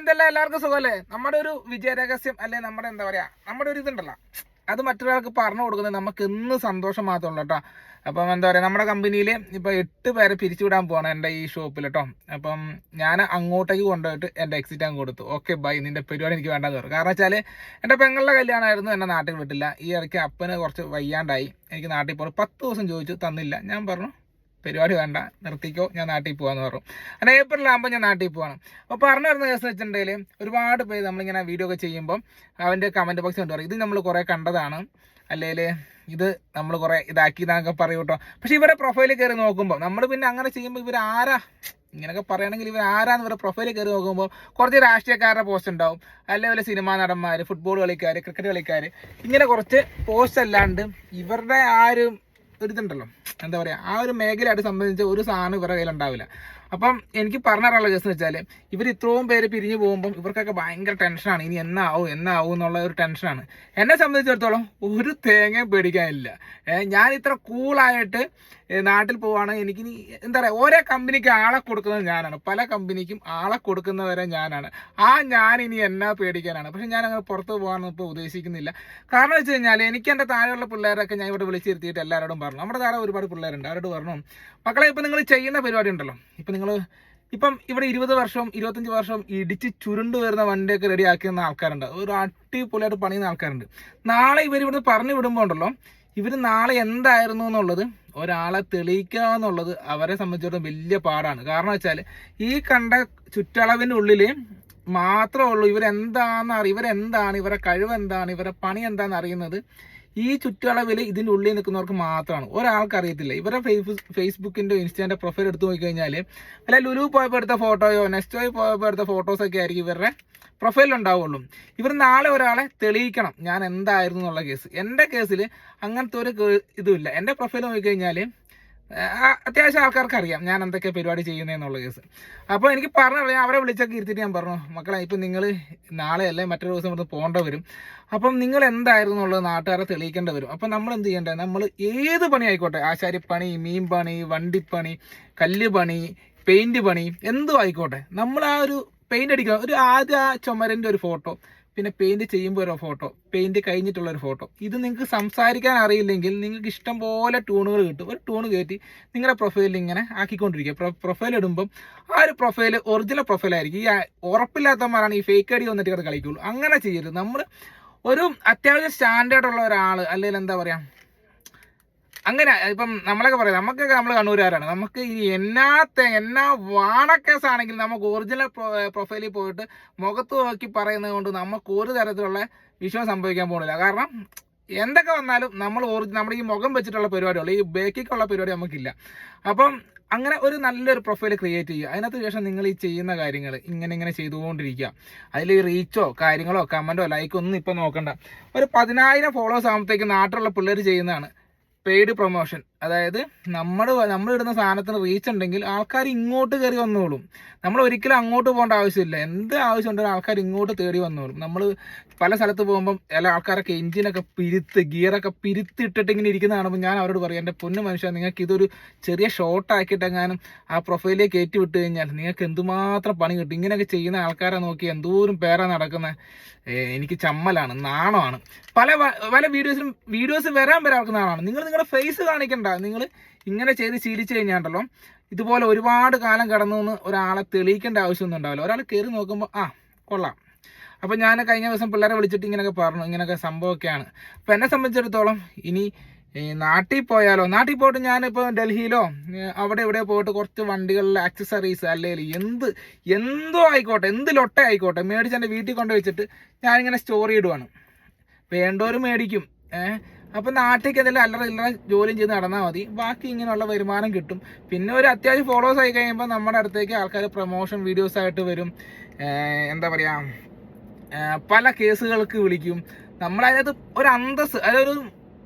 എന്തെല്ലാം എല്ലാവർക്കും സുഖമല്ലേ? നമ്മുടെ ഒരു വിജയരഹസ്യം അല്ലെ നമ്മുടെ എന്താ പറയാ നമ്മുടെ ഒരു ഇതുണ്ടല്ലോ. അത് മറ്റൊരാൾക്ക് പറഞ്ഞു കൊടുക്കുന്നത് നമുക്ക് ഇന്ന് സന്തോഷം മാത്രമേ കേട്ടോ. അപ്പം എന്താ പറയുക നമ്മുടെ കമ്പനിയിൽ ഇപ്പം എട്ട് പേരെ പിരിച്ചുവിടാൻ പോവാണ് എന്റെ ഈ ഷോപ്പിൽ കേട്ടോ. അപ്പം ഞാൻ അങ്ങോട്ടേക്ക് കൊണ്ടുപോയിട്ട് എന്റെ എക്സിറ്റ് അങ്ങ് കൊടുത്തു. ഓക്കെ ബൈ നിന്റെ പരിപാടി എനിക്ക് വേണ്ടെന്ന് പറഞ്ഞു. കാരണം വെച്ചാൽ എന്റെ പെങ്ങളുടെ കല്യാണമായിരുന്നു എന്നെ നാട്ടിൽ വിട്ടില്ല. ഈ ഇടയ്ക്ക് അപ്പന് കുറച്ച് വയ്യാണ്ടായി. എനിക്ക് നാട്ടിൽ പോകണം പത്ത് ദിവസം ചോദിച്ചു തന്നില്ല. ഞാൻ പറഞ്ഞു പരിപാടി വേണ്ട. നിർത്തിക്കോ ഞാൻ നാട്ടിൽ പോകാന്ന് പറഞ്ഞു. അങ്ങനെ ഏപ്രിലാകുമ്പോൾ ഞാൻ നാട്ടിൽ പോവാണ്. അപ്പോൾ പറഞ്ഞു വരുന്ന കേസ് വെച്ചിട്ടുണ്ടെങ്കിൽ ഒരുപാട് പേര് നമ്മളിങ്ങനെ വീഡിയോ ഒക്കെ ചെയ്യുമ്പോൾ അവന്റെ കമന്റ് ബോക്സ് കൊണ്ട് ഇത് നമ്മൾ കുറേ കണ്ടതാണ്. അല്ലെങ്കിൽ ഇത് നമ്മൾ കുറേ ഇതാക്കി എന്നൊക്കെ പറയും കേട്ടോ പക്ഷേ ഇവരുടെ പ്രൊഫൈലിൽ കയറി നോക്കുമ്പോൾ നമ്മൾ പിന്നെ അങ്ങനെ ചെയ്യുമ്പോൾ ഇവർ ആരാ? ഇങ്ങനെയൊക്കെ പറയുകയാണെങ്കിൽ ഇവർ ആരാന്ന് ഇവരുടെ പ്രൊഫൈലിൽ കയറി നോക്കുമ്പോൾ കുറച്ച് രാഷ്ട്രീയക്കാരുടെ പോസ്റ്റ് ഉണ്ടാവും. അല്ലെങ്കിൽ സിനിമാ നടന്മാർ ഫുട്ബോൾ കളിക്കാർ ക്രിക്കറ്റ് കളിക്കാർ ഇങ്ങനെ കുറച്ച് പോസ്റ്റ് അല്ലാണ്ട് ഇവരുടെ ആ ഒരു ഇതുണ്ടല്ലോ. എന്താ പറയുക ആ ഒരു മേഖലയായിട്ട് സംബന്ധിച്ച് ഒരു സാധനം ഇവരുടെ കയ്യിലുണ്ടാവില്ല. അപ്പം എനിക്ക് പറഞ്ഞു ജസ്റ്റ് കേസ് എന്ന് വെച്ചാൽ ഇവർ ഇത്രയും പേര് പിരിഞ്ഞു പോകുമ്പം ഇവർക്കൊക്കെ ഭയങ്കര ടെൻഷനാണ്. ഇനി എന്നാവും എന്നാവും എന്നുള്ള ഒരു ടെൻഷനാണ്. എന്നെ സംബന്ധിച്ചിടത്തോളം ഒരു തേങ്ങയും പേടിക്കാനില്ല. ഞാൻ ഇത്ര കൂളായിട്ട് നാട്ടിൽ പോവാണ്. എനിക്കിനി എന്താ പറയുക ഓരോ കമ്പനിക്ക് ആളെ കൊടുക്കുന്നത് ഞാനാണ്. പല കമ്പനിക്കും ആളെ കൊടുക്കുന്നവരെ ഞാനാണ്. ആ ഞാൻ ഇനി എന്നാ പേടിക്കാനാണ്. പക്ഷെ ഞാൻ അങ്ങനെ പുറത്ത് പോകാനൊന്നും ഇപ്പോൾ ഉദ്ദേശിക്കുന്നില്ല. കാരണം വെച്ച് കഴിഞ്ഞാൽ എനിക്ക് എന്റെ താഴെയുള്ള പിള്ളേരൊക്കെ ഞാൻ ഇവിടെ വിളിച്ചിരുത്തിയിട്ട് എല്ലാവരോടും പറഞ്ഞു. നമ്മുടെ താഴെ ഒരുപാട് പിള്ളേരുണ്ട്. അവരോട് പറഞ്ഞു മക്കളെ ഇപ്പം നിങ്ങൾ ചെയ്യുന്ന പരിപാടി ഉണ്ടല്ലോ. ഇപ്പം നിങ്ങൾ ഇപ്പം ഇവിടെ ഇരുപത് വർഷം ഇരുപത്തഞ്ച് വർഷം ഇടിച്ച് ചുരുണ്ട് വരുന്ന വണ്ടിയൊക്കെ റെഡി ആക്കുന്ന ആൾക്കാരുണ്ട്. ഒരു അടിപൊളിയായിട്ട് പണിയുന്ന ആൾക്കാരുണ്ട്. നാളെ ഇവർ ഇവിടുന്ന് പറഞ്ഞു വിടുമ്പോൾ ഉണ്ടല്ലോ ഇവർ നാളെ എന്തായിരുന്നു എന്നുള്ളത് ഒരാളെ തെളിയിക്കുക എന്നുള്ളത് അവരെ സംബന്ധിച്ചിടത്തോളം വലിയ പാടാണ്. കാരണം വെച്ചാൽ ഈ കണ്ട ചുറ്റളവിന്റെ ഉള്ളിൽ മാത്രമേ ഉള്ളൂ ഇവരെന്താണെന്ന് അറിയ ഇവരെന്താണ് ഇവരെ കഴിവ് എന്താണ് ഇവരെ പണി എന്താണെന്ന് അറിയുന്നത്. ഈ ചുറ്റളവിൽ ഇതിന്റെ ഉള്ളിൽ നിൽക്കുന്നവർക്ക് മാത്രമാണ്. ഒരാൾക്ക് അറിയത്തില്ല. ഇവരുടെ ഫേസ്ബുക്ക് ഫേസ്ബുക്കിന്റെ ഇൻസ്റ്റാന്റെ പ്രൊഫൈൽ എടുത്ത് നോക്കിക്കഴിഞ്ഞാൽ അല്ല ലുലു പോയപ്പോൾ എടുത്ത ഫോട്ടോയോ നെസ്റ്റോയിൽ പോയപ്പോൾ എടുത്ത ഫോട്ടോസൊക്കെ ആയിരിക്കും ഇവരുടെ പ്രൊഫൈലിൽ ഉണ്ടാവുള്ളൂ. ഇവർ നാളെ ഒരാളെ തെളിയിക്കണം. ഞാൻ എന്തായിരുന്നു എന്നുള്ള കേസ്. എന്റെ കേസിൽ അങ്ങനത്തെ ഒരു ഇതുമില്ല. എന്റെ പ്രൊഫൈൽ നോക്കിക്കഴിഞ്ഞാൽ അത്യാവശ്യം ആൾക്കാർക്ക് അറിയാം ഞാൻ എന്തൊക്കെ പരിപാടി ചെയ്യുന്നതെന്നുള്ള കേസ്. അപ്പോൾ എനിക്ക് പറഞ്ഞു അവരെ വിളിച്ചൊക്കെ ഇരുത്തിട്ട് ഞാൻ പറഞ്ഞു മക്കളെ ഇപ്പം നിങ്ങൾ നാളെ അല്ലെ മറ്റൊരു ദിവസം ഇവിടുന്ന് പോകേണ്ട വരും. അപ്പം നിങ്ങൾ എന്തായിരുന്നു എന്നുള്ളത് നാട്ടുകാരെ തെളിയിക്കേണ്ടി വരും. അപ്പം നമ്മൾ എന്ത് ചെയ്യേണ്ടത് നമ്മൾ ഏത് പണി ആയിക്കോട്ടെ? ആശാരിപ്പണി മീൻ പണി വണ്ടിപ്പണി കല്ല് പണി പെയിന്റ് പണി എന്തും ആയിക്കോട്ടെ. നമ്മൾ ആ ഒരു പെയിന്റ് അടിക്കുക ഒരു ആദ്യ ആ ചുമരന്റെ ഒരു ഫോട്ടോ പിന്നെ പെയിന്റ് ചെയ്യുമ്പോൾ ഒരു ഫോട്ടോ പെയിന്റ് കഴിഞ്ഞിട്ടുള്ള ഒരു ഫോട്ടോ ഇത് നിങ്ങൾക്ക് സംസാരിക്കാൻ അറിയില്ലെങ്കിൽ നിങ്ങൾക്ക് ഇഷ്ടം പോലെ ടൂണുകൾ കിട്ടും. ഒരു ട്യൂൺ കയറ്റി നിങ്ങളുടെ പ്രൊഫൈലിൽ ഇങ്ങനെ ആക്കിക്കൊണ്ടിരിക്കുക. പ്രൊഫൈൽ ഇടുമ്പം ആ ഒരു പ്രൊഫൈൽ ഒറിജിനൽ പ്രൊഫൈലായിരിക്കും ഈ ഉറപ്പില്ലാത്തമാരാണ് ഈ ഫേക്ക് ഐ വന്നിട്ട് ഇവിടെ കളിക്കുള്ളൂ. അങ്ങനെ ചെയ്യരുത്. നമ്മൾ ഒരു അത്യാവശ്യം സ്റ്റാൻഡേർഡ് ഉള്ള ഒരാൾ അല്ലെങ്കിൽ എന്താ പറയുക അങ്ങനെ ഇപ്പം നമ്മളൊക്കെ പറയാം നമുക്കൊക്കെ നമ്മൾ കണ്ണൂരുകാരാണ്. നമുക്ക് ഈ എന്നാത്തെ എന്നാ വാണക്കേസ് ആണെങ്കിൽ നമുക്ക് ഒറിജിനൽ പ്രൊഫൈലിൽ പോയിട്ട് മുഖത്ത് നോക്കി പറയുന്നത് കൊണ്ട് നമുക്ക് ഒരു തരത്തിലുള്ള വിഷയം സംഭവിക്കാൻ പോകുന്നില്ല. കാരണം എന്തൊക്കെ വന്നാലും നമ്മൾ ഒറിജിനൽ നമ്മുടെ ഈ മുഖം വെച്ചിട്ടുള്ള പരിപാടിയുള്ളൂ ഈ ബേക്കിക്കുള്ള പരിപാടി നമുക്കില്ല. അപ്പം അങ്ങനെ ഒരു നല്ലൊരു പ്രൊഫൈൽ ക്രിയേറ്റ് ചെയ്യുക. അതിനകത്ത് ശേഷം നിങ്ങൾ ഈ ചെയ്യുന്ന കാര്യങ്ങൾ ഇങ്ങനെ ഇങ്ങനെ ചെയ്തുകൊണ്ടിരിക്കുക. അതിൽ റീച്ചോ കാര്യങ്ങളോ കമന്റോ ലൈക്കോ ഒന്നും ഇപ്പം നോക്കണ്ട. ഒരു പതിനായിരം ഫോളോസ് ആകുമ്പോഴത്തേക്ക് നാട്ടിലുള്ള പിള്ളേർ ചെയ്യുന്നതാണ്. പെയ്ഡ് പ്രൊമോഷൻ അതായത് നമ്മൾ നമ്മൾ ഇടുന്ന സാധനത്തിന് റീച്ച് ഉണ്ടെങ്കിൽ ആൾക്കാർ ഇങ്ങോട്ട് കയറി വന്നോളും. നമ്മൾ ഒരിക്കലും അങ്ങോട്ട് പോകേണ്ട ആവശ്യമില്ല. എന്ത് ആവശ്യം ഉണ്ടെങ്കിലും ആൾക്കാർ ഇങ്ങോട്ട് തേടി വന്നോളും. നമ്മൾ പല സ്ഥലത്ത് പോകുമ്പം എല്ലാ ആൾക്കാരൊക്കെ എഞ്ചിനൊക്കെ പിരുത്ത് ഗിയറൊക്കെ പിരുത്തിട്ടിട്ട് ഇങ്ങനെ ഇരിക്കുന്ന കാണുമ്പോൾ ഞാൻ അവരോട് പറയും എന്റെ പൊന്നു മനുഷ്യൻ നിങ്ങൾക്ക് ഇതൊരു ചെറിയ ഷോർട്ട് ആക്കിയിട്ടെങ്ങാനും ആ പ്രൊഫൈലിലേക്ക് കയറ്റി വിട്ട് കഴിഞ്ഞാൽ നിങ്ങൾക്ക് എന്തുമാത്രം പണി കിട്ടും? ഇങ്ങനെയൊക്കെ ചെയ്യുന്ന ആൾക്കാരെ നോക്കി എന്തോരം പേരാ നടക്കുന്നത് എനിക്ക് ചമ്മലാണ് നാണമാണ്. പല പല വീഡിയോസിലും വീഡിയോസ് വരാൻ വരെ അവർക്ക് നാണമാണ് നിങ്ങൾ നിങ്ങളുടെ ഫേസ് കാണിക്കണ്ട. നിങ്ങൾ ഇങ്ങനെ ചെയ്ത് ശീലിച്ചു കഴിഞ്ഞാണ്ടല്ലോ ഇതുപോലെ ഒരുപാട് കാലം കടന്നു എന്ന് ഒരാളെ തെളിയിക്കേണ്ട ആവശ്യമൊന്നും ഉണ്ടാവില്ല. ഒരാൾ കയറി നോക്കുമ്പോൾ ആ കൊള്ളാം. അപ്പോൾ ഞാൻ കഴിഞ്ഞ ദിവസം പിള്ളേരെ വിളിച്ചിട്ട് ഇങ്ങനെയൊക്കെ പറഞ്ഞു ഇങ്ങനെയൊക്കെ സംഭവമൊക്കെയാണ്. അപ്പോൾ എന്നെ സംബന്ധിച്ചിടത്തോളം ഇനി നാട്ടിൽ പോയാലോ നാട്ടിൽ പോയിട്ട് ഞാനിപ്പോൾ ഡൽഹിയിലോ അവിടെ ഇവിടെ പോയിട്ട് കുറച്ച് വണ്ടികളിലെ ആക്സസറീസ് അല്ലെങ്കിൽ എന്ത് എന്തോ ആയിക്കോട്ടെ എന്ത് ലൊട്ട ആയിക്കോട്ടെ മേടിച്ച് എന്റെ വീട്ടിൽ കൊണ്ട് വെച്ചിട്ട് ഞാനിങ്ങനെ സ്റ്റോറി ഇടുവാണ്. വേണ്ടവർ മേടിക്കും ഏഹ് അപ്പം നാട്ടിലേക്ക് എന്തെങ്കിലും അല്ലറ ഇല്ലറ ജോലിയും ചെയ്ത് നടന്നാൽ മതി. ബാക്കി ഇങ്ങനെയുള്ള വരുമാനം കിട്ടും. പിന്നെ ഒരു അത്യാവശ്യം ഫോളോവേഴ്സ് ആയി കഴിയുമ്പോൾ നമ്മുടെ അടുത്തേക്ക് ആൾക്കാർ പ്രൊമോഷൻ വീഡിയോസ് ആയിട്ട് വരും. എന്താ പറയുക പല കേസുകൾക്ക് വിളിക്കും. നമ്മളതിനകത്ത് ഒരു അന്തസ് അതൊരു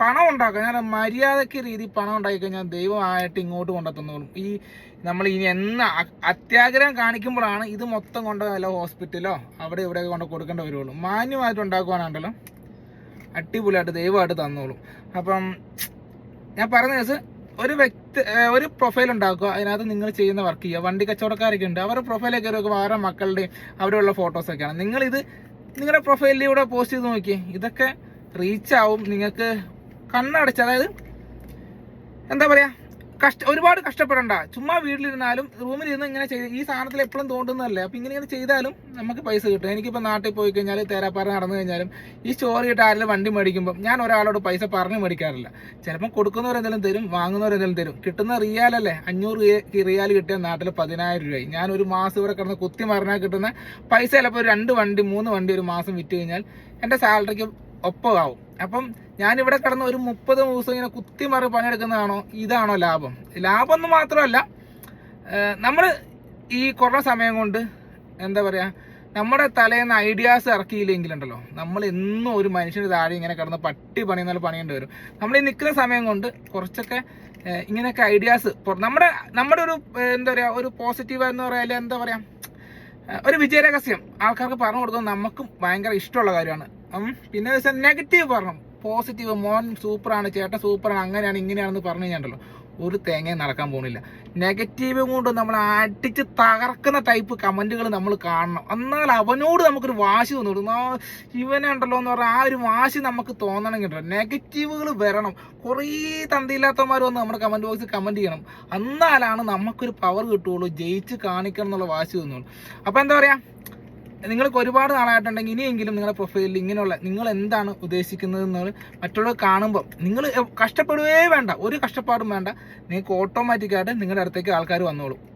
പണം ഉണ്ടാക്കുക ഞാൻ മര്യാദയ്ക്ക് രീതി പണം ഉണ്ടാക്കി കഴിഞ്ഞാൽ ദൈവമായിട്ട് ഇങ്ങോട്ട് കൊണ്ടെത്തുന്നോളും. ഈ നമ്മൾ ഇനി എന്ന അത്യാഗ്രഹം കാണിക്കുമ്പോഴാണ് ഇത് മൊത്തം കൊണ്ട് വല്ല ഹോസ്പിറ്റലോ അവിടെ ഇവിടെയൊക്കെ കൊണ്ട് കൊടുക്കേണ്ടി വരുള്ളൂ. മാന്യമായിട്ട് ഉണ്ടാക്കുവാനാണ്ടല്ലോ അടിപൊളിയായിട്ട് ദൈവമായിട്ട് തന്നോളും. അപ്പം ഞാൻ പറഞ്ഞ കേസ് ഒരു വ്യക്തി ഒരു പ്രൊഫൈൽ ഉണ്ടാക്കുക അതിനകത്ത് നിങ്ങൾ ചെയ്യുന്ന വർക്ക് ചെയ്യുക. വണ്ടി കച്ചവടക്കാരൊക്കെ ഉണ്ട് അവരുടെ പ്രൊഫൈലൊക്കെ നോക്കുമ്പോൾ അവരുടെ മക്കളുടെയും അവരുള്ള ഫോട്ടോസൊക്കെയാണ് നിങ്ങളിത് നിങ്ങളുടെ പ്രൊഫൈലിലൂടെ പോസ്റ്റ് ചെയ്ത് നോക്കിയേ ഇതൊക്കെ റീച്ച് ആവും. നിങ്ങൾക്ക് കണ്ണടച്ച് അതായത് എന്താ പറയാ കഷ്ട ഒരുപാട് കഷ്ടപ്പെടണ്ട. ചുമ്മാ വീട്ടിലിരുന്നാലും റൂമിലിരുന്ന് ഇങ്ങനെ ചെയ്ത് ഈ സാധനത്തിൽ എപ്പോഴും തോണ്ടുന്നതല്ലേ. അപ്പം ഇങ്ങനെ ഇങ്ങനെ ചെയ്താലും നമുക്ക് പൈസ കിട്ടും. എനിക്കിപ്പോൾ നാട്ടിൽ പോയി കഴിഞ്ഞാൽ തേരാപ്പാറ നടന്നു കഴിഞ്ഞാലും ഈ സ്റ്റോറി ഇട്ട് ആരെങ്കിലും വണ്ടി മേടിക്കുമ്പോൾ ഞാൻ ഒരാളോട് പൈസ പറഞ്ഞ് മേടിക്കാറില്ല. ചിലപ്പോൾ കൊടുക്കുന്നവരെന്തെങ്കിലും തരും വാങ്ങുന്നവരെന്തെങ്കിലും തരും. കിട്ടുന്ന റിയാലല്ലേ അഞ്ഞൂറ് റിയ- റിയാൽ കിട്ടിയ നാട്ടിൽ പതിനായിരം രൂപയായി. ഞാൻ ഒരു മാസം ഇവിടെ കിടന്ന് കുത്തി മറിഞ്ഞാൽ കിട്ടുന്ന പൈസ ചിലപ്പോൾ രണ്ട് വണ്ടി മൂന്ന് വണ്ടി ഒരു മാസം വിറ്റ് കഴിഞ്ഞാൽ എന്റെ സാലറിക്ക് ഒപ്പമാവും. അപ്പം ഞാനിവിടെ കിടന്ന് ഒരു മുപ്പത് ദിവസം ഇങ്ങനെ കുത്തി മാറി പണിയെടുക്കുന്നതാണോ? ഇതാണോ ലാഭം. ലാഭം എന്ന് മാത്രമല്ല നമ്മൾ ഈ കുറേ സമയം കൊണ്ട് എന്താ പറയുക നമ്മുടെ തലേന്ന് ഐഡിയാസ് ഇറക്കിയില്ലെങ്കിലുണ്ടല്ലോ. നമ്മൾ എന്നും ഒരു മനുഷ്യന് താഴെ ഇങ്ങനെ കിടന്ന് പട്ടി പണിയുന്ന പണിയേണ്ടി വരും. നമ്മൾ ഈ നിൽക്കുന്ന സമയം കൊണ്ട് കുറച്ചൊക്കെ ഇങ്ങനെയൊക്കെ ഐഡിയാസ് നമ്മുടെ നമ്മുടെ ഒരു എന്താ പറയുക ഒരു പോസിറ്റീവ് എന്ന് പറയാൻ എന്താ പറയുക ഒരു വിജയരഹസ്യം ആൾക്കാർക്ക് പറഞ്ഞു കൊടുക്കുന്നത് നമുക്കും ഭയങ്കര ഇഷ്ടമുള്ള കാര്യമാണ്. പിന്നെ നെഗറ്റീവ് പറഞ്ഞു. പോസിറ്റീവ് മോൻ സൂപ്പറാണ് ചേട്ടൻ സൂപ്പറാണ് അങ്ങനെയാണ് ഇങ്ങനെയാണെന്ന് പറഞ്ഞു കഴിഞ്ഞാണ്ടല്ലോ. ഒരു തേങ്ങയും നടക്കാൻ പോകുന്നില്ല. നെഗറ്റീവ് കൊണ്ട് നമ്മൾ അടിച്ച് തകർക്കുന്ന ടൈപ്പ് കമന്റുകൾ നമ്മൾ കാണണം. എന്നാൽ അവനോട് നമുക്കൊരു വാശി ഇവനെ ഇവനുണ്ടല്ലോ എന്ന് പറഞ്ഞാൽ ആ ഒരു വാശി നമുക്ക് തോന്നണമെങ്കിൽ നെഗറ്റീവുകൾ വരണം. കുറേ തന്തിയില്ലാത്തവന്മാർ വന്ന് നമ്മുടെ കമന്റ് ബോക്സിൽ കമന്റ് ചെയ്യണം. എന്നാലാണ് നമുക്കൊരു പവർ കിട്ടുകയുള്ളൂ. ജയിച്ച് കാണിക്കണം എന്നുള്ള വാശി തോന്നുള്ളൂ അപ്പോൾ എന്താ പറയുക നിങ്ങൾക്ക് ഒരുപാട് നാളായിട്ടുണ്ടെങ്കിൽ ഇനിയെങ്കിലും നിങ്ങളുടെ പ്രൊഫൈലിൽ ഇങ്ങനെയുള്ള നിങ്ങൾ എന്താണ് ഉദ്ദേശിക്കുന്നത് എന്ന് മറ്റുള്ളവർ കാണുമ്പോൾ നിങ്ങൾ കഷ്ടപ്പെടുകയേ വേണ്ട. ഒരു കഷ്ടപ്പാടും വേണ്ട. നിങ്ങൾക്ക് ഓട്ടോമാറ്റിക്കായിട്ട് നിങ്ങളുടെ അടുത്തേക്ക് ആൾക്കാർ വന്നോളും.